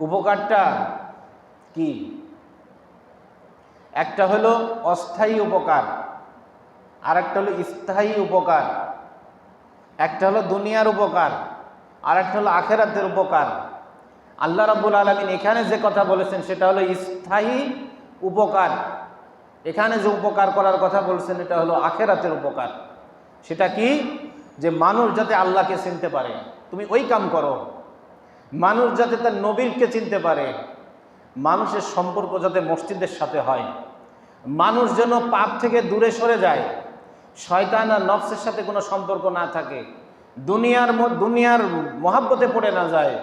উপকারটা কি? একটা হলো অস্থায়ী উপকার আর একটা হলো স্থায়ী উপকার, একটা হলো দুনিয়ার উপকার আর একটা হলো আখেরাতের উপকার। আল্লাহ রাব্বুল আলমিন এখানে যে কথা বলেছেন সেটা হলো স্থায়ী উপকার। এখানে যে উপকার করার কথা বলছেন এটা হলো আখেরাতের উপকার। সেটা কি? যে মানুষ যাতে আল্লাহকে চিনতে পারে। তুমি ওই কাম করো। মানুষ যাতে তার নবীরকে চিনতে পারে, মানুষের সম্পর্ক যাতে মসজিদের সাথে হয়। মানুষ যেন পাপ থেকে দূরে সরে যায়, শয়তান আর নফসের সাথে কোনো সম্পর্ক না থাকে। দুনিয়ার দুনিয়ার মহাব্বতে পড়ে না যায়।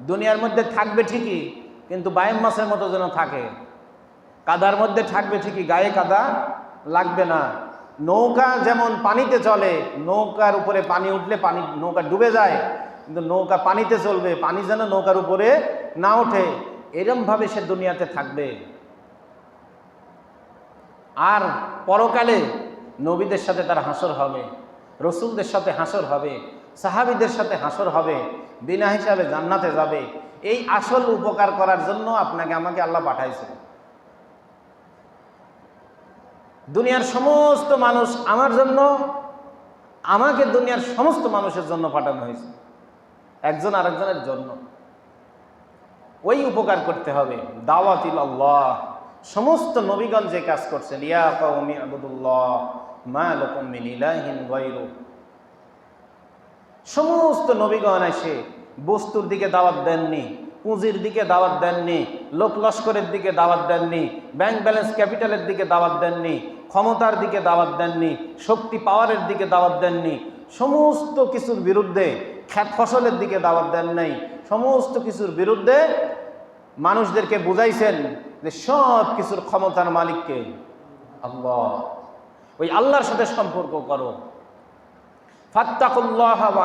দুনিয়ার মধ্যে থাকবে ঠিকই, কিন্তু বায়ম মাসের মতো যেন থাকে। কাদার মধ্যে থাকবে ঠিকই, গায়ে কাদা লাগবে না। নৌকা যেমন পানিতে চলে, নৌকার উপরে পানি উঠলে পানি, নৌকা ডুবে যায় কিন্তু নৌকা পানিতে চলবে, পানি যেন নৌকার উপরে না ওঠে, এরমভাবে সে দুনিয়াতে থাকবে। আর পরকালে নবীদের সাথে তার হাসর হবে, রসুলদের সাথে হাসর হবে, সাহাবিদের সাথে হাসর হবে, বিনা হিসাবে জান্নাতে যাবে। এই আসল উপকার করার জন্য আপনাকে, আমাকে আল্লাহ পাঠাইছে। দুনিয়ার সমস্ত মানুষ আমার জন্য, আমাকে দুনিয়ার সমস্ত মানুষের জন্য পাঠানো হয়েছে। একজন আরেকজনের জন্য। ওই উপকার করতে হবে। দাওয়াতিল আল্লাহ। সমস্ত নবীগণ যে কাজ করছেন মা সমস্ত নবীগণ এসে বস্তুর দিকে দাওয়াত দেননি, পুঁজির দিকে দাওয়াত দেননি, লোক লস্করের দিকে দাওয়াত দেননি, ব্যাংক ব্যালেন্স ক্যাপিটালের দিকে দাওয়াত দেননি, ক্ষমতার দিকে দাওয়াত দেননি, শক্তি পাওয়ারের দিকে দাওয়াত দেননি। সমস্ত কিছুর বিরুদ্ধে খ্যাত ফসলের দিকে দাওয়াত দেন নাই। সমস্ত কিছুর বিরুদ্ধে মানুষদেরকে বুঝাইছেন যে সব কিছুর ক্ষমতার মালিককে আল্লাহ। ওই আল্লাহর সাথে সম্পর্ক করো। ফাত্তাকুল্লাহ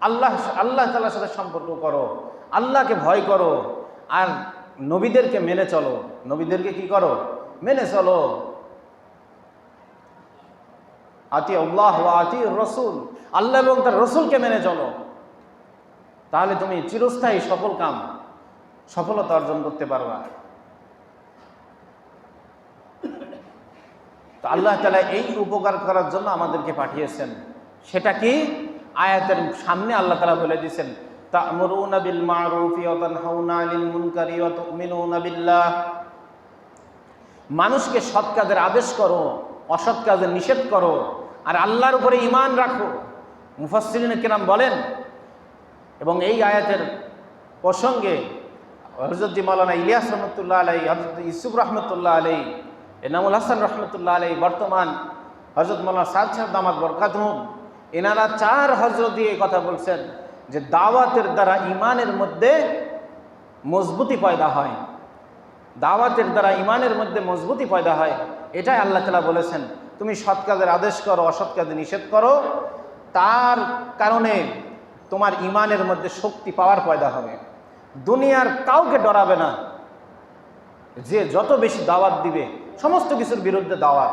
আল্লাহ আল্লাহ তাআলার সাথে সম্পর্ক করো। আল্লাহকে ভয় করো। আর নবীদেরকে মেনে চলো। নবীদেরকে কি করো? মেনে চলো। আতি আল্লাহ আতি রসুল। আল্লাহ এবং তার রসুলকে মেনে চলো। তাহলে তুমি চিরস্থায়ী সফল কাম, সফলতা অর্জন করতে পারবা। তো আল্লাহ তালা এই উপকার করার জন্য আমাদেরকে পাঠিয়েছেন। সেটা কি? আয়াতের সামনে আল্লাহ তালা বলে দিয়েছেন মানুষকে সৎ কাজের আদেশ করো, অসৎ কাজের নিষেধ করো, আর আল্লাহর উপরে ইমান রাখো। মুফাসসিরিন কিরাম বলেন, এবং এই আয়াতের প্রসঙ্গে হজরত মালানা ইলিয়াস রহমতুল্লাহ আলাই হজরত ইসুফ রহমতুল্লাহ আলাই এনামুল হাসান রহমতুল্লাহ আলাই বর্তমান হজরত মালানা সাদ সাহেব দামাত বরকাতহুম এনারা চার হজরত দিয়ে কথা বলছেন যে দাওয়াতের দ্বারা ইমানের মধ্যে মজবুতি পয়দা হয়। দাওয়াতের দ্বারা ইমানের মধ্যে মজবুতি পয়দা হয়। এটাই আল্লাহ তালা বলেছেন, তুমি সৎ কাজের আদেশ করো, অসৎ কাজে নিষেধ করো তার কারণে তোমার ইমানের মধ্যে শক্তি পাওয়ার পয়দা হবে। দুনিয়ার কাউকে ডরাবে না। যে যত বেশি দাওয়াত দিবে, সমস্ত কিছুর বিরুদ্ধে দাওয়াত।